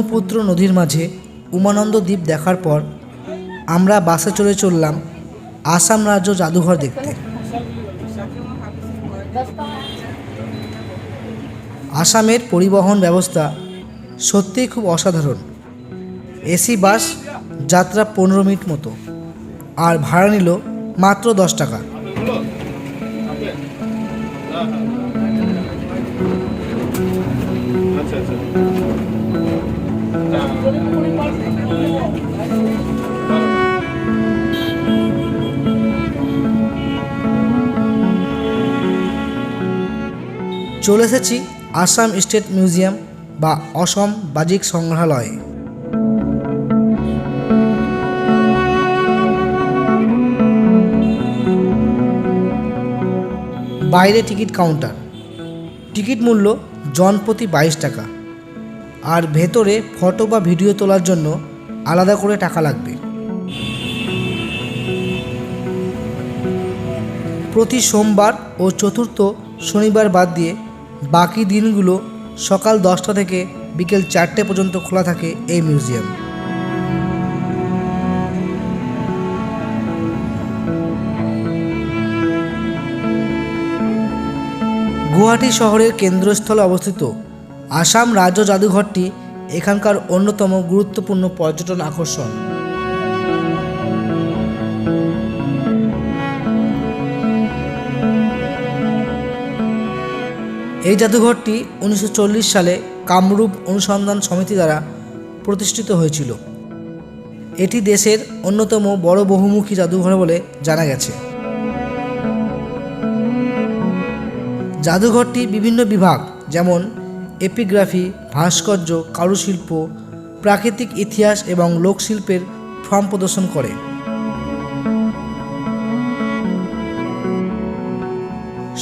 ব্রহ্মপুত্র নদীর মাঝে উমানন্দ দ্বীপ দেখার পর আমরা বাসে চড়ে চললাম আসাম রাজ্য জাদুঘর দেখতে। আসামের পরিবহন ব্যবস্থা সত্যিই খুব অসাধারণ। এসি, বাস, যাত্রা পনেরো মিনিট মতো। আর ভাড়া নিল মাত্র দশ টাকা। আচ্ছা আচ্ছা। চলে এসেছি আসাম স্টেট মিউজিয়াম বা অসম বাজিক সংগ্রহালয়ে। বাইরে টিকিট কাউন্টার। টিকিট মূল্য জনপ্রতি বাইশ টাকা। আর ভেতরে ফটো বা ভিডিও তোলার জন্য আলাদা করে টাকা লাগবে। প্রতি সোমবার ও চতুর্থ শনিবার বাদ দিয়ে বাকি দিনগুলো সকাল দশটা থেকে বিকেল চারটে পর্যন্ত খোলা থাকে এই মিউজিয়াম। গুয়াহাটি শহরের কেন্দ্রস্থলে অবস্থিত আসাম রাজ্য জাদুঘরটি এখানকার অন্যতম গুরুত্বপূর্ণ পর্যটন আকর্ষণ। এই জাদুঘরটি উনিশশো চল্লিশ সালে কামরূপ অনুসন্ধান সমিতি দ্বারা প্রতিষ্ঠিত হয়েছিল। এটি দেশের অন্যতম বড় বহুমুখী জাদুঘর বলে জানা গেছে। জাদুঘরটি বিভিন্ন বিভাগ, যেমন এপিগ্রাফি ভাস্কর্য, কারুশিল্প, প্রাকৃতিক ইতিহাস এবং লোকশিল্পের ফর্ম প্রদর্শন করে।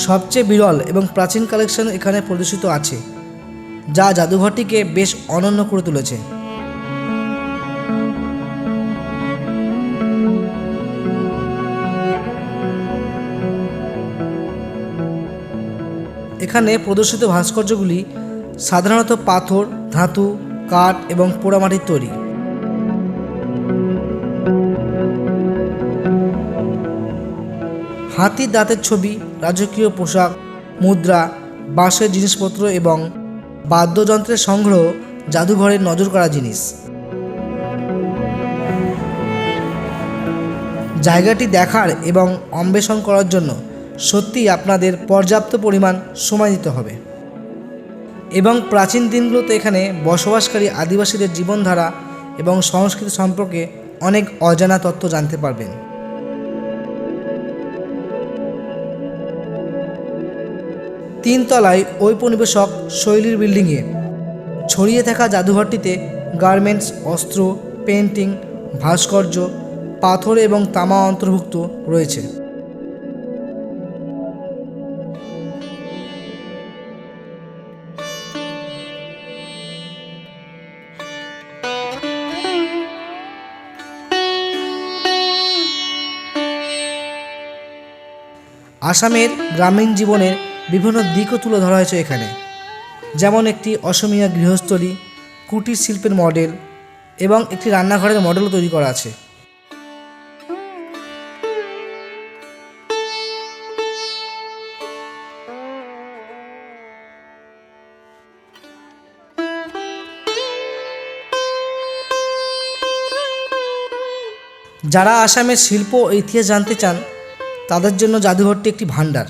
সবচেয়ে বিরল এবং প্রাচীন কালেকশন এখানে প্রদর্শিত আছে, যা জাদুঘরটিকে বেশ অনন্য করে তুলেছে। এখানে প্রদর্শিত ভাস্কর্যগুলি সাধারণত পাথর, ধাতু, কাঠ এবং পোড়ামাটির তৈরি। হাতির দাঁতের ছবি, রাজকীয় পোশাক, মুদ্রা, বাঁশের জিনিসপত্র এবং বাদ্যযন্ত্রের সংগ্রহ জাদুঘরের নজর করা জিনিস। জায়গাটি দেখার এবং অন্বেষণ করার জন্য সত্যিই আপনাদের পর্যাপ্ত পরিমাণ সময় দিতে হবে। এবং প্রাচীন দিনগুলোতে এখানে বসবাসকারী আদিবাসীদের জীবনধারা এবং সংস্কৃতি সম্পর্কে অনেক অজানা তথ্য জানতে পারবেন। তিনতলায় ঔপনিবেশক শৈলীর বিল্ডিংয়ে ছড়িয়ে থাকা জাদুঘরটিতে গার্মেন্টস, অস্ত্র পেন্টিং ভাস্কর্য, পাথর এবং তামা অন্তর্ভুক্ত রয়েছে। আসামের গ্রামীণ জীবনের বিভিন্ন দিকও তুলে ধরা হয়েছে এখানে। যেমন একটি অসমীয়া গৃহস্থলী, কুটির শিল্পের মডেল এবং একটি রান্নাঘরের মডেলও তৈরি করা আছে। যারা আসামের শিল্প ও ইতিহাস জানতে চান তাদের জন্য জাদুঘরটি একটি ভাণ্ডার।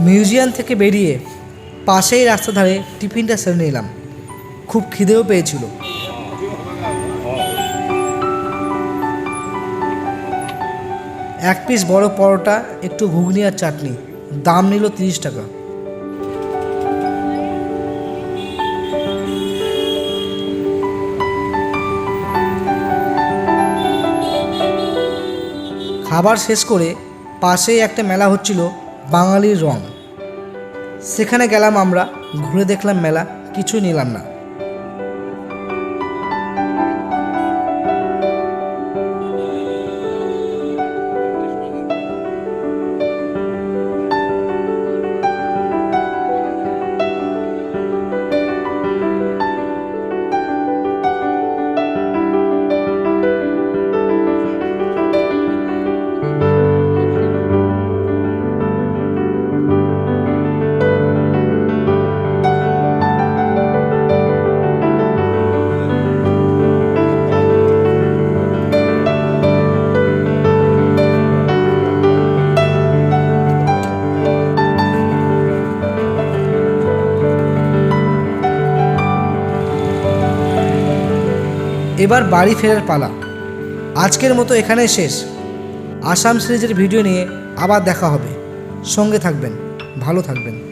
মিউজিয়াম থেকে বেরিয়ে পাশেই রাস্তা ধারে টিফিনটা সেরে নিলাম। খুব খিদেও পেয়েছিল। এক পিস বড় পরোটা, একটু ঘুগনি আর চাটনি। দাম নিল তিরিশ টাকা। খাবার শেষ করে পাশেই একটা মেলা হচ্ছিল বাঙালির রং। সেখানে গেলাম আমরা ঘুরে দেখলাম মেলা কিছুই নিলাম না। এবার বাড়ি ফেরার পালা। আজকের মতো এখানেই শেষ। আসাম সিরিজের ভিডিও নিয়ে আবার দেখা হবে। সঙ্গে থাকবেন, ভালো থাকবেন।